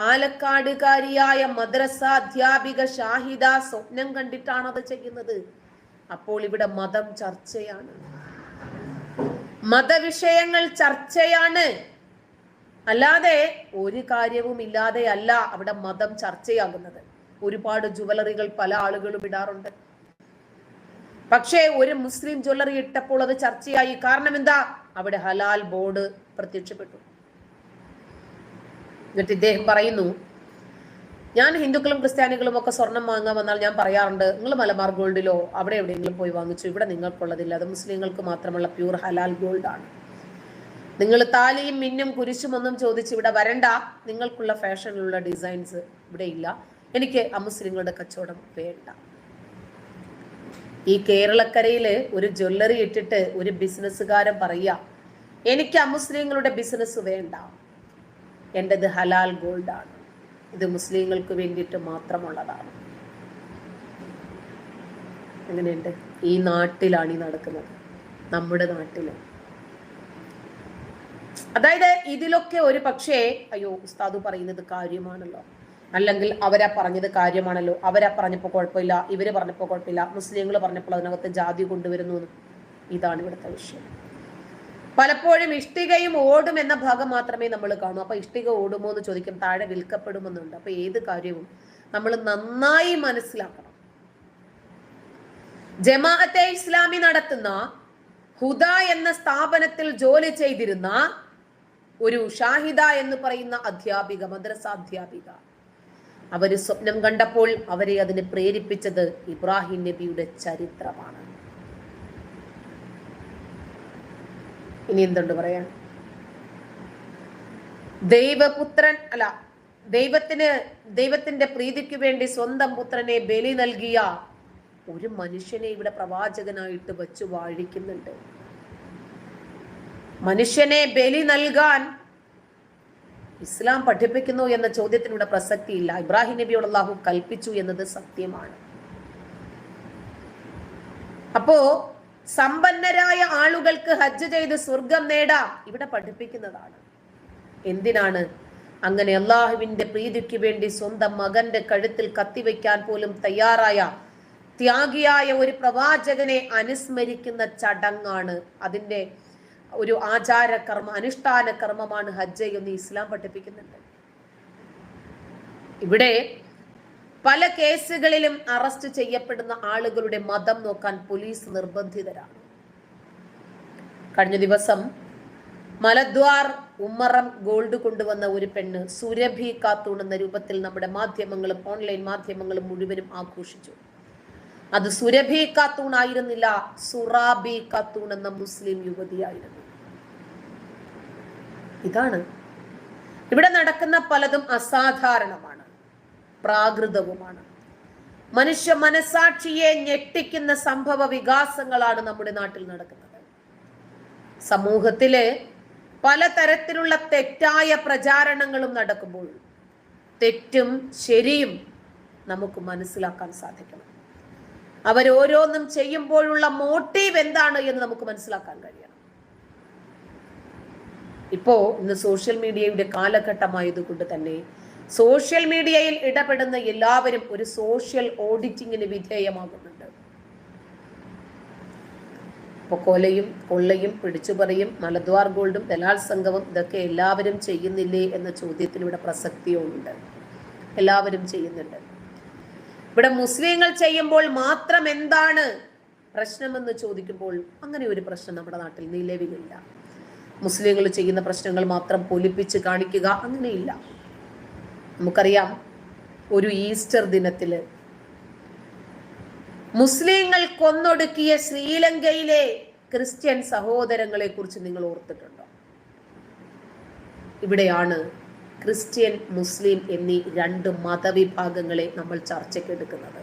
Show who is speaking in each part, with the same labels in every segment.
Speaker 1: പാലക്കാടുകാരിയായ മദ്രസ അധ്യാപിക ഷാഹിദ സ്വപ്നം കണ്ടിട്ടാണ് അത് ചെയ്യുന്നത്. അപ്പോൾ ഇവിടെ മതം ചർച്ചയാണ്. മതവിഷയങ്ങൾ ചർച്ചയാണ്. അല്ലാതെ ഒരു കാര്യവും ഇല്ലാതെ അല്ല അവിടെ മതം ചർച്ചയാകുന്നത്. ഒരുപാട് ജുവലറികൾ പല ആളുകളും ഇടാറുണ്ട്. പക്ഷേ ഒരു മുസ്ലിം ജ്വല്ലറി ഇട്ടപ്പോൾ അത് ചർച്ചയായി. കാരണം എന്താ? അവിടെ ഹലാൽ ബോർഡ് പ്രത്യക്ഷപ്പെട്ടു. എന്നിട്ട് ഇദ്ദേഹം പറയുന്നു ഞാൻ ഹിന്ദുക്കളും ക്രിസ്ത്യാനികളും ഒക്കെ സ്വർണം വാങ്ങാൻ വന്നാൽ ഞാൻ പറയാറുണ്ട് നിങ്ങൾ മലബാർ ഗോൾഡിലോ അവിടെ എവിടെയെങ്കിലും പോയി വാങ്ങിച്ചു ഇവിടെ നിങ്ങൾക്കുള്ളതില്ല അത് മുസ്ലിങ്ങൾക്ക് മാത്രമുള്ള പ്യൂർ ഹലാൽ ഗോൾഡാണ് നിങ്ങൾ താലിയും മിന്നും കുരിശും ഒന്നും ചോദിച്ച് ഇവിടെ വരണ്ട നിങ്ങൾക്കുള്ള ഫാഷനിലുള്ള ഡിസൈൻസ് ഇവിടെ ഇല്ല എനിക്ക് അമുസ്ലിങ്ങളുടെ കച്ചവടം വേണ്ട. ഈ കേരളക്കരയിൽ ഒരു ജ്വല്ലറി ഇട്ടിട്ട് ഒരു ബിസിനസ്സുകാരൻ പറയുക എനിക്ക് അമുസ്ലിങ്ങളുടെ ബിസിനസ് വേണ്ട എന്റെത് ഹലാൽ ഗോൾഡാണ്. ഇത് മുസ്ലിങ്ങൾക്ക് വേണ്ടിയിട്ട് മാത്രമുള്ളതാണ്. എങ്ങനെയുണ്ട്? ഈ നാട്ടിലാണ് ഈ നടക്കുന്നത്. നമ്മുടെ നാട്ടിൽ. അതായത് ഇതിലൊക്കെ ഒരു പക്ഷേ അയ്യോ ഉസ്താദ് പറയുന്നത് കാര്യമാണല്ലോ. അല്ലെങ്കിൽ അവരാ പറഞ്ഞത് കാര്യമാണല്ലോ. അവരാ പറഞ്ഞപ്പോൾ കുഴപ്പമില്ല ഇവർ പറഞ്ഞപ്പോൾ കുഴപ്പമില്ല മുസ്ലിങ്ങൾ പറഞ്ഞപ്പോൾ അതിനകത്ത് ജാതി കൊണ്ടുവരുന്നു ഇതാണ് ഇവിടുത്തെ വിഷയം. പലപ്പോഴും ഇഷ്ടികയും ഓടും എന്ന ഭാഗം മാത്രമേ നമ്മൾ കാണൂ. അപ്പൊ ഇഷ്ടിക ഓടുമോ എന്ന് ചോദിക്കും താഴെ വിൽക്കപ്പെടുമെന്നുണ്ട്. അപ്പൊ ഏത് കാര്യവും നമ്മൾ നന്നായി മനസ്സിലാക്കണം. ജമാഅത്തെ ഇസ്ലാമി നടത്തുന്ന ഹുദ എന്ന സ്ഥാപനത്തിൽ ജോലി ചെയ്തിരുന്ന ഒരു ഷാഹിദ എന്ന് പറയുന്ന അധ്യാപിക മദ്രസ അധ്യാപിക അവർ സ്വപ്നം കണ്ടപ്പോൾ അവരെ അതിന് പ്രേരിപ്പിച്ചത് ഇബ്രാഹിം നബിയുടെ ചരിത്രമാണ്. ഇനി എന്തുണ്ട് പറയാൻ? ദൈവപുത്രൻ അല്ല ദൈവത്തിന് ദൈവത്തിന്റെ പ്രീതിക്ക് വേണ്ടി സ്വന്തം പുത്രനെ ബലി നൽകിയ ഒരു മനുഷ്യനെ ഇവിടെ പ്രവാചകനായിട്ട് വച്ചു വാഴിക്കുന്നുണ്ട്. മനുഷ്യനെ ബലി നൽകാൻ ഇസ്ലാം പഠിപ്പിക്കുന്നു എന്ന ചോദ്യത്തിന് ഇവിടെ പ്രസക്തിയില്ല. ഇബ്രാഹിം നബിയോട് അള്ളാഹു കൽപ്പിച്ചു എന്നത് സത്യമാണ്. അപ്പോ സമ്പന്നരായ ആളുകൾക്ക് ഹജ്ജ് ചെയ്ത് സ്വർഗം നേടാം. ഇവിടെ പഠിപ്പിക്കുന്നതാണ്. എന്തിനാണ് അങ്ങനെ അള്ളാഹുവിന്റെ പ്രീതിക്ക് വേണ്ടി സ്വന്തം മകന്റെ കഴുത്തിൽ കത്തിവെക്കാൻ പോലും തയ്യാറായ ത്യാഗിയായ ഒരു പ്രവാചകനെ അനുസ്മരിക്കുന്ന ചടങ്ങാണ് അതിന്റെ ഒരു ആചാര കർമ്മ അനുഷ്ഠാന കർമ്മമാണ് ഹജ്ജ് എന്ന് ഇസ്ലാം പഠിപ്പിക്കുന്നുണ്ട്. ഇവിടെ പല കേസുകളിലും അറസ്റ്റ് ചെയ്യപ്പെടുന്ന ആളുകളുടെ മതം നോക്കാൻ പോലീസ് നിർബന്ധിതരാണ്. കഴിഞ്ഞ ദിവസം മലദ്വാർ ഉമ്മറം ഗോൾഡ് കൊണ്ടുവന്ന ഒരു പെണ്ണ് സുരഭി കാത്തൂൺ എന്ന രൂപത്തിൽ നമ്മുടെ മാധ്യമങ്ങളും ഓൺലൈൻ മാധ്യമങ്ങളും മുഴുവനും ആഘോഷിച്ചു. അത് സുരഭി കാത്തൂൺ ആയിരുന്നില്ല സുറാബി കാത്തൂൺ എന്ന മുസ്ലിം യുവതിയായിരുന്നു. ഇതാണ്. ഇവിടെ നടക്കുന്ന പലതും അസാധാരണമാണ്. പ്രാകൃതവുമാണ്. മനുഷ്യ മനസാക്ഷിയെ ഞെട്ടിക്കുന്ന സംഭവ വികാസങ്ങളാണ് നമ്മുടെ നാട്ടിൽ നടക്കുന്നത്. സമൂഹത്തിലെ പലതരത്തിലുള്ള തെറ്റായ പ്രചാരണങ്ങളും നടക്കുമ്പോൾ തെറ്റും ശരിയും നമുക്ക് മനസ്സിലാക്കാൻ സാധിക്കണം. അവരോരോന്നും ചെയ്യുമ്പോഴുള്ള മോട്ടീവ് എന്താണ് എന്ന് നമുക്ക് മനസ്സിലാക്കാൻ കഴിയണം. ഇപ്പോ ഇന്ന് സോഷ്യൽ മീഡിയയുടെ കാലഘട്ടമായതുകൊണ്ട് തന്നെ സോഷ്യൽ മീഡിയയിൽ ഇടപെടുന്ന എല്ലാവരും ഒരു സോഷ്യൽ ഓഡിറ്റിങ്ങിന് വിധേയമാകുന്നുണ്ട്. ഇപ്പൊ കൊലയും കൊള്ളയും പിടിച്ചുപറിയും മലദ്വാർ ഗോൾഡും ദലാൽ സംഘവും ഇതൊക്കെ എല്ലാവരും ചെയ്യുന്നില്ലേ എന്ന ചോദ്യത്തിന് ഇവിടെ പ്രസക്തിയുണ്ട്. എല്ലാവരും ചെയ്യുന്നുണ്ട്. ഇവിടെ മുസ്ലിങ്ങൾ ചെയ്യുമ്പോൾ മാത്രം എന്താണ് പ്രശ്നമെന്ന് ചോദിക്കുമ്പോൾ അങ്ങനെ ഒരു പ്രശ്നം നമ്മുടെ നാട്ടിൽ നിലവിലില്ല. മുസ്ലിങ്ങൾ ചെയ്യുന്ന പ്രശ്നങ്ങൾ മാത്രം പൊലിപ്പിച്ച് കാണിക്കുക അങ്ങനെയില്ല. നമുക്കറിയാം ഒരു ഈസ്റ്റർ ദിനത്തിൽ മുസ്ലിങ്ങൾ കൊന്നൊടുക്കിയ ശ്രീലങ്കയിലെ ക്രിസ്ത്യൻ സഹോദരങ്ങളെ കുറിച്ച് നിങ്ങൾ ഓർത്തിട്ടുണ്ടോ? ഇവിടെയാണ് ക്രിസ്ത്യൻ മുസ്ലിം എന്നീ രണ്ട് മതവിഭാഗങ്ങളെ നമ്മൾ ചർച്ചയ്ക്ക് എടുക്കുന്നത്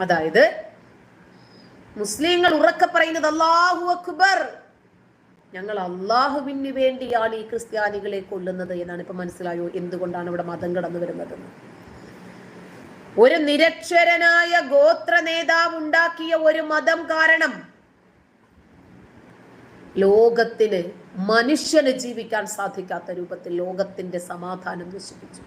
Speaker 1: അതായത് മുസ്ലിങ്ങൾ ഉറക്കെ പറയുന്നത് അള്ളാഹു അക്ബർ ഞങ്ങൾ അള്ളാഹുവിന് വേണ്ടിയാണ് ഈ ക്രിസ്ത്യാനികളെ കൊല്ലുന്നത് എന്നാണ് ഇപ്പൊ മനസ്സിലായോ? എന്തുകൊണ്ടാണ് ഇവിടെ മതം കടന്നു വരുന്നതെന്ന് ഒരു നിരക്ഷരനായ ഗോത്ര നേതാവ് ഉണ്ടാക്കിയ ഒരു മതം കാരണം ലോകത്തിന് മനുഷ്യന് ജീവിക്കാൻ സാധിക്കാത്ത രൂപത്തിൽ ലോകത്തിന്റെ സമാധാനം നശിപ്പിച്ചു.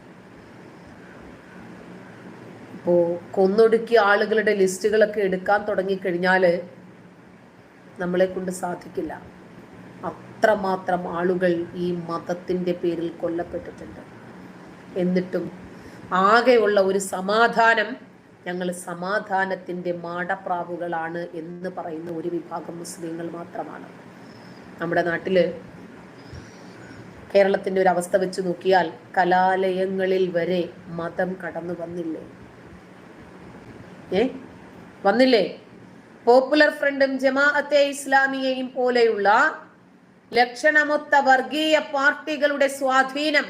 Speaker 1: ഇപ്പോ കൊന്നൊടുക്കിയ ആളുകളുടെ ലിസ്റ്റുകളൊക്കെ എടുക്കാൻ തുടങ്ങിക്കഴിഞ്ഞാൽ നമ്മളെ കൊണ്ട് സാധിക്കില്ല. അത്രമാത്രം ആളുകൾ ഈ മതത്തിന്റെ പേരിൽ കൊല്ലപ്പെട്ടിട്ടുണ്ട്? എന്നിട്ടും ആകെയുള്ള ഒരു സമാധാനം ഞങ്ങൾ സമാധാനത്തിന്റെ മാടപ്രാവുകളാണ് എന്ന് പറയുന്ന ഒരു വിഭാഗം മുസ്ലിങ്ങൾ മാത്രമാണ്. നമ്മുടെ നാട്ടിൽ കേരളത്തിന്റെ ഒരു അവസ്ഥ വെച്ച് നോക്കിയാൽ കലാലയങ്ങളിൽ വരെ മതം കടന്നു വന്നില്ലേ? ഏ? വന്നില്ലേ? പോപ്പുലർ ഫ്രണ്ടും ജമാഅത്തെ ഇസ്ലാമിയെയും പോലെയുള്ള ലക്ഷണമൊത്ത വർഗീയ പാർട്ടികളുടെ സ്വാധീനം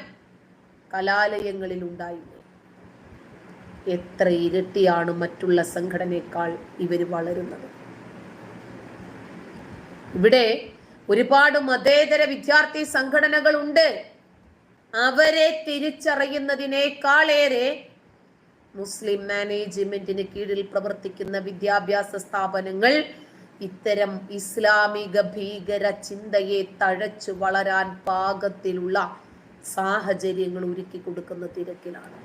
Speaker 1: കലാലയങ്ങളിൽ ഉണ്ടായിരുന്നു എത്ര ഇരട്ടിയാണ് മറ്റുള്ള സംഘടനയേക്കാൾ ഇവർ വളരുന്നത്. ഇവിടെ ഒരുപാട് മതേതര വിദ്യാർത്ഥി സംഘടനകൾ ഉണ്ട് അവരെ തിരിച്ചറിയുന്നതിനേക്കാളേറെ മുസ്ലിം മാനേജ്മെന്റിന് കീഴിൽ പ്രവർത്തിക്കുന്ന വിദ്യാഭ്യാസ സ്ഥാപനങ്ങൾ ഇത്തരം ഇസ്ലാമിക ഭീകര ചിന്തയെ തഴച്ചു വളരാൻ പാകത്തിലുള്ള സാഹചര്യങ്ങൾ ഒരുക്കി കൊടുക്കുന്ന തിരക്കിലാണ്.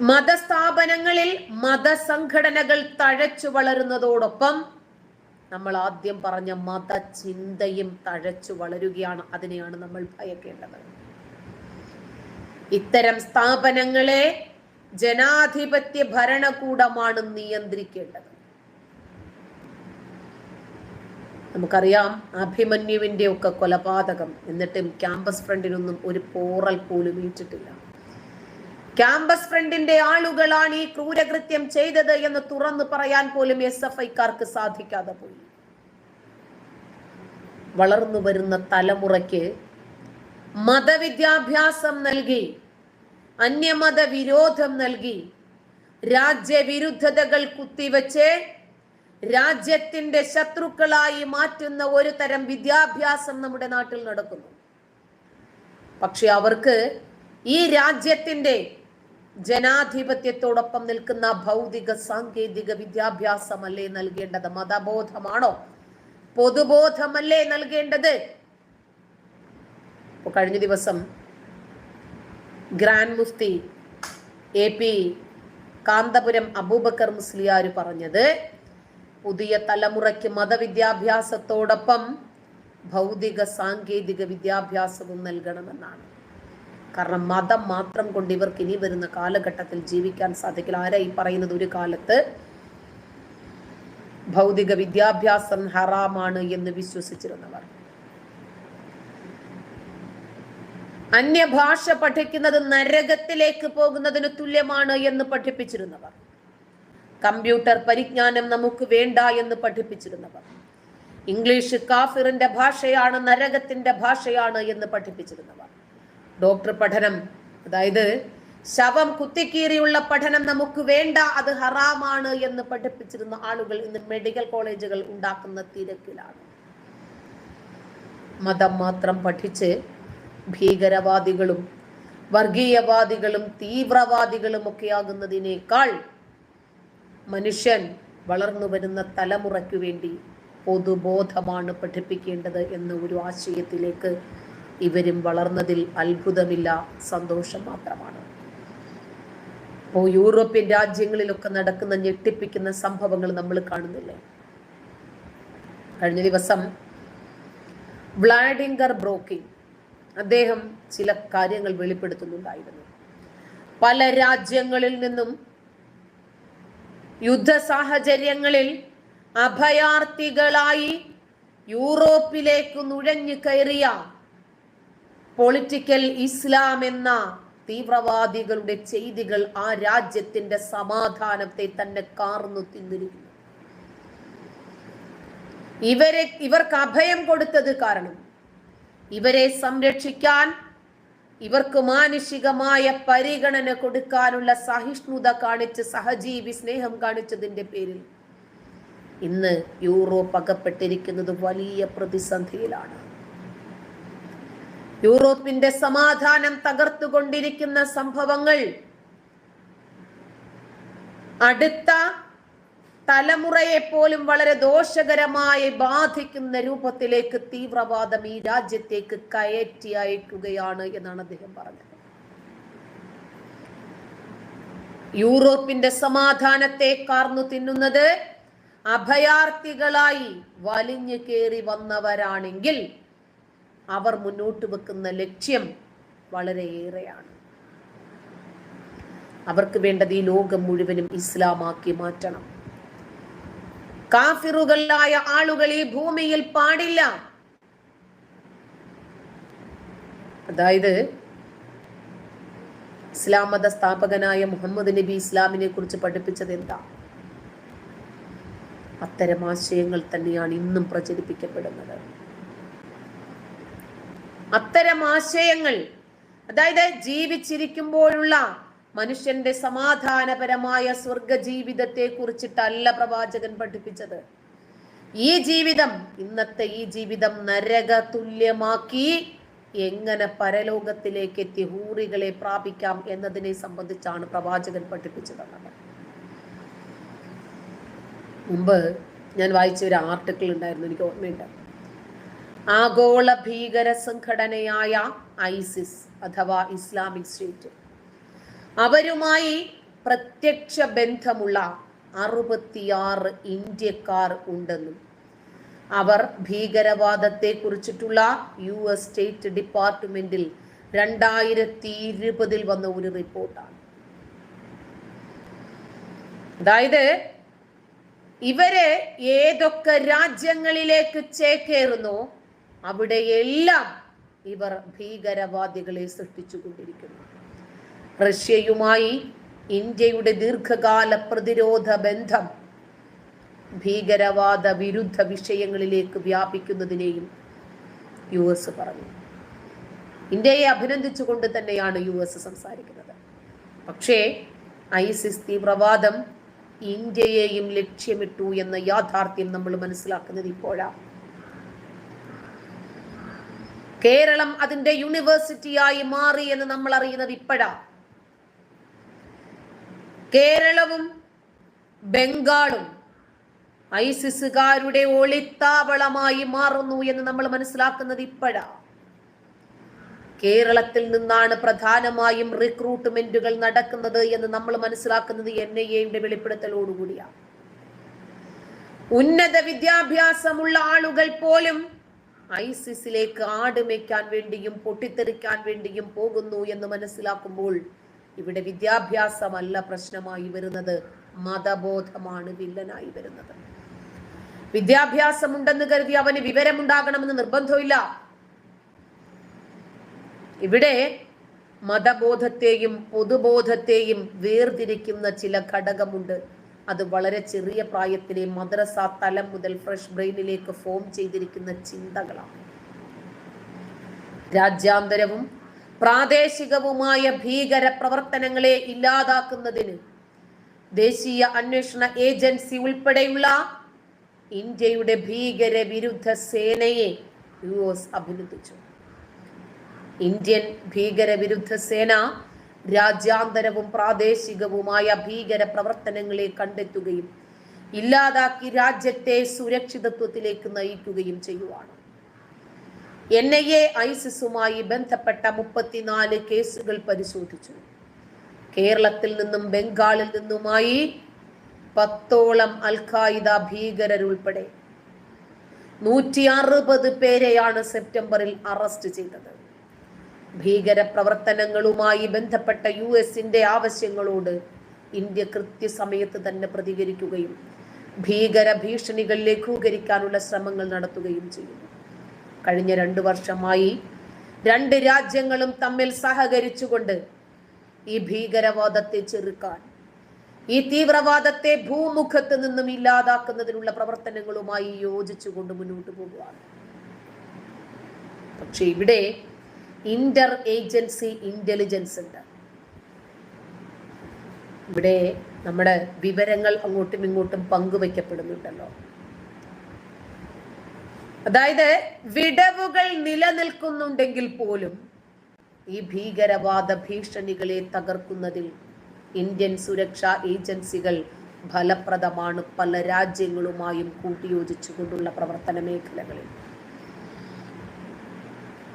Speaker 1: മതസ്ഥാപനങ്ങളിൽ മതസംഘടനകൾ തഴച്ചു വളരുന്നതോടൊപ്പം നമ്മൾ ആദ്യം പറഞ്ഞ മതചിന്തയും തഴച്ചു വളരുകയാണ്. അതിനെയാണ് നമ്മൾ ഭയക്കേണ്ടത്. ഇത്തരം സ്ഥാപനങ്ങളെ ജനാധിപത്യ ഭരണകൂടമാണ് നിയന്ത്രിക്കേണ്ടത്. നമുക്കറിയാം അഭിമന്യുവിന്റെ ഒക്കെ കൊലപാതകം. എന്നിട്ടും ക്യാമ്പസ് ഫ്രണ്ടിനൊന്നും ഒരു പോറൽ പോലും ഏറ്റിട്ടില്ല. ക്യാമ്പസ് ഫ്രണ്ടിന്റെ ആളുകളാണ് ഈ ക്രൂരകൃത്യം ചെയ്തത് എന്ന് തുറന്നു പറയാൻ പോലും എസ് എഫ് ഐക്കാർക്ക് സാധിക്കാതെ പോയി. വളർന്നു വരുന്ന തലമുറയ്ക്ക് മതവിദ്യാഭ്യാസം നൽകി അന്യമത വിരോധം നൽകി രാജ്യവിരുദ്ധതകൾ കുത്തിവെച്ച് രാജ്യത്തിന്റെ ശത്രുക്കളായി മാറ്റുന്ന ഒരു തരം വിദ്യാഭ്യാസം നമ്മുടെ നാട്ടിൽ നടക്കുന്നു. പക്ഷെ അവർക്ക് ഈ രാജ്യത്തിന്റെ ജനാധിപത്യത്തോടൊപ്പം നിൽക്കുന്ന ഭൗതിക സാങ്കേതിക വിദ്യാഭ്യാസമല്ലേ നൽകേണ്ടത്? മതബോധമാണോ? പൊതുബോധമല്ലേ നൽകേണ്ടത്? കഴിഞ്ഞ ദിവസം grand Mufti A P Kanthapuram Abubakar Musliyar പറഞ്ഞത് പുതിയ തലമുറയ്ക്ക് മതവിദ്യാഭ്യാസത്തോടൊപ്പം ഭൗതിക സാങ്കേതിക വിദ്യാഭ്യാസവും നൽകണമെന്നാണ്. കാരണം മതം മാത്രം കൊണ്ട് ഇവർക്ക് ഇനി വരുന്ന കാലഘട്ടത്തിൽ ജീവിക്കാൻ സാധിക്കില്ല. ആരാ ഈ പറയുന്നത് ഒരു കാലത്ത്? ഭൗതിക വിദ്യാഭ്യാസം ഹറാമാണ് എന്ന് വിശ്വസിച്ചിരുന്നവർ. അന്യഭാഷ പഠിക്കുന്നത് നരകത്തിലേക്ക് പോകുന്നതിന് തുല്യമാണ് എന്ന് പഠിപ്പിച്ചിരുന്നവർ. കമ്പ്യൂട്ടർ പരിജ്ഞാനം നമുക്ക് വേണ്ട എന്ന് പഠിപ്പിച്ചിരുന്നവർ. ഇംഗ്ലീഷ് കാഫിറിന്റെ ഭാഷയാണ് നരകത്തിന്റെ ഭാഷയാണ് എന്ന് പഠിപ്പിച്ചിരുന്നവർ. ഡോക്ടർ പഠനം അതായത് ശവം കുത്തിക്കീറിയുള്ള പഠനം നമുക്ക് വേണ്ട അത് ഹറാമാണ് എന്ന് പഠിപ്പിച്ചിരുന്ന ആളുകൾ ഇന്ന് മെഡിക്കൽ കോളേജുകൾ ഉണ്ടാക്കുന്ന തിരക്കിലാണ്. മതം മാത്രം പഠിച്ച് ഭീകരവാദികളും വർഗീയവാദികളും തീവ്രവാദികളും ഒക്കെ ആകുന്നതിനേക്കാൾ മനുഷ്യൻ വളർന്നു വരുന്ന തലമുറയ്ക്ക് വേണ്ടി പൊതുബോധമാണ് പഠിപ്പിക്കേണ്ടത് എന്ന ഒരു ആശയത്തിലേക്ക് ഇവരും വളർന്നതിൽ അത്ഭുതമില്ല സന്തോഷം മാത്രമാണ്. ഇപ്പോൾ യൂറോപ്യൻ രാജ്യങ്ങളിലൊക്കെ നടക്കുന്ന ഞെട്ടിപ്പിക്കുന്ന സംഭവങ്ങൾ നമ്മൾ കാണുന്നില്ലേ? കഴിഞ്ഞ ദിവസം വ്ളാഡിംഗർ ബ്രോക്കി അദ്ദേഹം ചില കാര്യങ്ങൾ വെളിപ്പെടുത്തുന്നുണ്ടായിരുന്നു. പല രാജ്യങ്ങളിൽ നിന്നും യുദ്ധ സാഹചര്യങ്ങളിൽ അഭയാർത്ഥികളായി യൂറോപ്പിലേക്ക് നുഴഞ്ഞു കയറിയ പൊളിറ്റിക്കൽ ഇസ്ലാം എന്ന തീവ്രവാദികളുടെ ചെയ്തികൾ ആ രാജ്യത്തിന്റെ സമാധാനത്തെ തന്നെ കാർന്നു തിന്നിരിക്കുന്നു. ഇവരെ ഇവർക്ക് അഭയം കൊടുത്തത് കാരണം ഇവരെ സംരക്ഷിക്കാൻ ഇവർക്ക് മാനുഷികമായ പരിഗണന കൊടുക്കാനുള്ള സഹിഷ്ണുത കാണിച്ച് സഹജീവി സ്നേഹം കാണിച്ചതിന്റെ പേരിൽ ഇന്ന് യൂറോപ്പ് അകപ്പെട്ടിരിക്കുന്നത് വലിയ പ്രതിസന്ധിയിലാണ്. യൂറോപ്പിന്റെ സമാധാനം തകർത്തുകൊണ്ടിരിക്കുന്ന സംഭവങ്ങൾ അടുത്ത തലമുറയെ പോലും വളരെ ദോഷകരമായി ബാധിക്കുന്ന രൂപത്തിലേക്ക് തീവ്രവാദം ഈ രാജ്യത്തേക്ക് കയറ്റി അയക്കുകയാണ് എന്നാണ് അദ്ദേഹം പറഞ്ഞത്. യൂറോപ്പിന്റെ സമാധാനത്തെ കാർന്നു തിന്നുന്നത് അഭയാർത്ഥികളായി വലിഞ്ഞു കയറി വന്നവരാണെങ്കിൽ അവർ മുന്നോട്ട് വെക്കുന്ന ലക്ഷ്യം വളരെയേറെയാണ്. അവർക്ക് വേണ്ടത് ഈ ലോകം മുഴുവനും ഇസ്ലാമാക്കി മാറ്റണം. കാഫിറുകളായ ആളുകൾ ഈ ഭൂമിയിൽ പാടില്ല. അതായത് ഇസ്ലാം മത സ്ഥാപകനായ മുഹമ്മദ് നബി ഇസ്ലാമിനെ കുറിച്ച് പഠിപ്പിച്ചത് എന്താ? അത്തരം ആശയങ്ങൾ തന്നെയാണ് ഇന്നും പ്രചരിപ്പിക്കപ്പെടുന്നത്. അത്തരം ആശയങ്ങൾ അതായത് ജീവിച്ചിരിക്കുമ്പോഴുള്ള മനുഷ്യന്റെ സമാധാനപരമായ സ്വർഗ ജീവിതത്തെ കുറിച്ചിട്ടല്ല പ്രവാചകൻ പഠിപ്പിച്ചത്. ഈ ജീവിതം ഇന്നത്തെ ഈ ജീവിതം നരക തുല്യമാക്കി എങ്ങനെ പരലോകത്തിലേക്ക് എത്തി ഹൂറികളെ പ്രാപിക്കാം എന്നതിനെ സംബന്ധിച്ചാണ് പ്രവാചകൻ പഠിപ്പിച്ചത് മുമ്പ് ഞാൻ വായിച്ച ഒരു ആർട്ടിക്കിൾ ഉണ്ടായിരുന്നു എനിക്ക് ഓർമ്മയുണ്ട്. ആഗോള ഭീകര സംഘടനയായ ഐസിസ് അഥവാ ഇസ്ലാമിക് സ്റ്റേറ്റ്. അവരുമായി പ്രത്യക്ഷ ബന്ധമുള്ള അറുപത്തിയാറ് ഇന്ത്യക്കാർ ഉണ്ടെന്നും അവർ ഭീകരവാദത്തെ കുറിച്ചിട്ടുള്ള യു എസ് സ്റ്റേറ്റ് ഡിപ്പാർട്ട്മെന്റിൽ രണ്ടായിരത്തി ഇരുപതിൽ വന്ന ഒരു റിപ്പോർട്ടാണ്. അതായത് ഇവരെ ഏതൊക്കെ രാജ്യങ്ങളിലേക്ക് ചേക്കേറുന്നു അവിടെയെല്ലാം ഇവർ ഭീകരവാദികളെ സൃഷ്ടിച്ചുകൊണ്ടിരിക്കുന്നു. റഷ്യയുമായി ഇന്ത്യയുടെ ദീർഘകാല പ്രതിരോധ ബന്ധം ഭീകരവാദ വിരുദ്ധ വിഷയങ്ങളിലേക്ക് വ്യാപിക്കുന്നതിനെയും യു എസ് പറഞ്ഞു. ഇന്ത്യയെ അഭിനന്ദിച്ചുകൊണ്ട് തന്നെയാണ് യു എസ് സംസാരിക്കുന്നത്. പക്ഷേ ഐസിസ് തീവ്രവാദം ഇന്ത്യയെയും ലക്ഷ്യമിട്ടു എന്ന യാഥാർത്ഥ്യം നമ്മൾ മനസ്സിലാക്കുന്നത് ഇപ്പോഴാണ് കേരളം അതിന്റെ യൂണിവേഴ്സിറ്റിയായി മാറി എന്ന് നമ്മൾ അറിയുന്നത് ഇപ്പോഴാ. കേരളവും ബംഗാളും ഐസിസുകാരുടെ ഒളിത്താവളമായി മാറുന്നു എന്ന് നമ്മൾ മനസ്സിലാക്കുന്നത് ഇപ്പോഴാ. കേരളത്തിൽ നിന്നാണ് പ്രധാനമായും റിക്രൂട്ട്മെന്റുകൾ നടക്കുന്നത് എന്ന് നമ്മൾ മനസ്സിലാക്കുന്നത് എൻ ഐ എയുടെ വെളിപ്പെടുത്തലോടുകൂടിയാണ് ഉന്നത വിദ്യാഭ്യാസമുള്ള ആളുകൾ പോലും ഐസിസിലേക്ക് ആടുമയ്ക്കാൻ വേണ്ടിയും പൊട്ടിത്തെറിക്കാൻ വേണ്ടിയും പോകുന്നു എന്ന് മനസ്സിലാക്കുമ്പോൾ ഇവിടെ വിദ്യാഭ്യാസമല്ല പ്രശ്നമായി വരുന്നത്. മതബോധമാണ് വില്ലനായി വരുന്നത്. വിദ്യാഭ്യാസമുണ്ടെന്ന് കരുതി അവന് വിവരമുണ്ടാകണമെന്ന് നിർബന്ധമില്ല. ഇവിടെ മതബോധത്തെയും പൊതുബോധത്തെയും വേർതിരിക്കുന്ന ചില ഘടകമുണ്ട്. അത് വളരെ ചെറിയ പ്രായത്തിലെ മദ്രസ തലം മുതൽ ഫ്രഷ് ബ്രെയിനിലേക്ക് ഫോം ചെയ്തിരിക്കുന്ന ചിന്തകളാണ്. രാജ്യാന്തരവും പ്രാദേശികവുമായ ഭീകര പ്രവർത്തനങ്ങളെ ഇല്ലാതാക്കുന്നതിന് ദേശീയ അന്വേഷണ ഏജൻസി ഉൾപ്പെടെയുള്ള ഇന്ത്യയുടെ ഭീകര വിരുദ്ധ സേനയെ യു എസ് അഭിനന്ദിച്ചു. ഇന്ത്യൻ ഭീകര വിരുദ്ധ സേന രാജ്യാന്തരവും പ്രാദേശികവുമായ ഭീകര പ്രവർത്തനങ്ങളെ കണ്ടെത്തുകയും ഇല്ലാതാക്കി രാജ്യത്തെ സുരക്ഷിതത്വത്തിലേക്ക് നയിക്കുകയും ചെയ്യുവാണ്. എൻ ഐ എ ഐസിസുമായി ബന്ധപ്പെട്ട മുപ്പത്തിനാല് കേസുകൾ പരിശോധിച്ചു. കേരളത്തിൽ നിന്നും ബംഗാളിൽ നിന്നുമായി പത്തോളം അൽ ഖായിദ ഭീകരരുൾപ്പെടെ നൂറ്റി അറുപത് പേരെയാണ് സെപ്റ്റംബറിൽ അറസ്റ്റ് ചെയ്തത്. ഭീകര പ്രവർത്തനങ്ങളുമായി ബന്ധപ്പെട്ട യു എസിന്റെ ആവശ്യങ്ങളോട് ഇന്ത്യ കൃത്യസമയത്ത് തന്നെ പ്രതികരിക്കുകയും ഭീകര ഭീഷണികൾ ലഘൂകരിക്കാനുള്ള ശ്രമങ്ങൾ നടത്തുകയും ചെയ്യുന്നു. കഴിഞ്ഞ രണ്ടു വർഷമായി രണ്ട് രാജ്യങ്ങളും തമ്മിൽ സഹകരിച്ചുകൊണ്ട് ഈ ഭീകരവാദത്തെ ചെറുക്കാൻ ഈ തീവ്രവാദത്തെ ഭൂമുഖത്ത് നിന്നും ഇല്ലാതാക്കുന്നതിനുള്ള പ്രവർത്തനങ്ങളുമായി യോജിച്ചുകൊണ്ട് മുന്നോട്ട് പോകുകയാണ് പക്ഷെ ഇവിടെ ഇന്റർ ഏജൻസി ഇന്റലിജൻസ് ഉണ്ട്. ഇവിടെ നമ്മുടെ വിവരങ്ങൾ അങ്ങോട്ടും ഇങ്ങോട്ടും പങ്കുവയ്ക്കപ്പെടുന്നുണ്ടല്ലോ. അതായത് വിടവുകൾ നിലനിൽക്കുന്നുണ്ടെങ്കിൽ പോലും ഈ ഭീകരവാദ ഭീഷണികളെ തകർക്കുന്നതിൽ ഇന്ത്യൻ സുരക്ഷാ ഏജൻസികൾ ഫലപ്രദമാണ് പല രാജ്യങ്ങളുമായും കൂട്ടിയോജിച്ചുകൊണ്ടുള്ള പ്രവർത്തന മേഖലകളിൽ.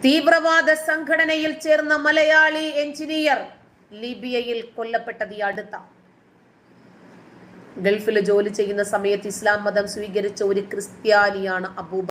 Speaker 1: തീവ്രവാദ സംഘടനയിൽ ചേർന്ന മലയാളി എഞ്ചിനീയർ ലിബിയയിൽ കൊല്ലപ്പെട്ടത് ഈ അടുത്ത. ഗൾഫിൽ ജോലി ചെയ്യുന്ന സമയത്ത് ഇസ്ലാം മതം സ്വീകരിച്ച ഒരു ക്രിസ്ത്യാനിയാണ് അബൂബ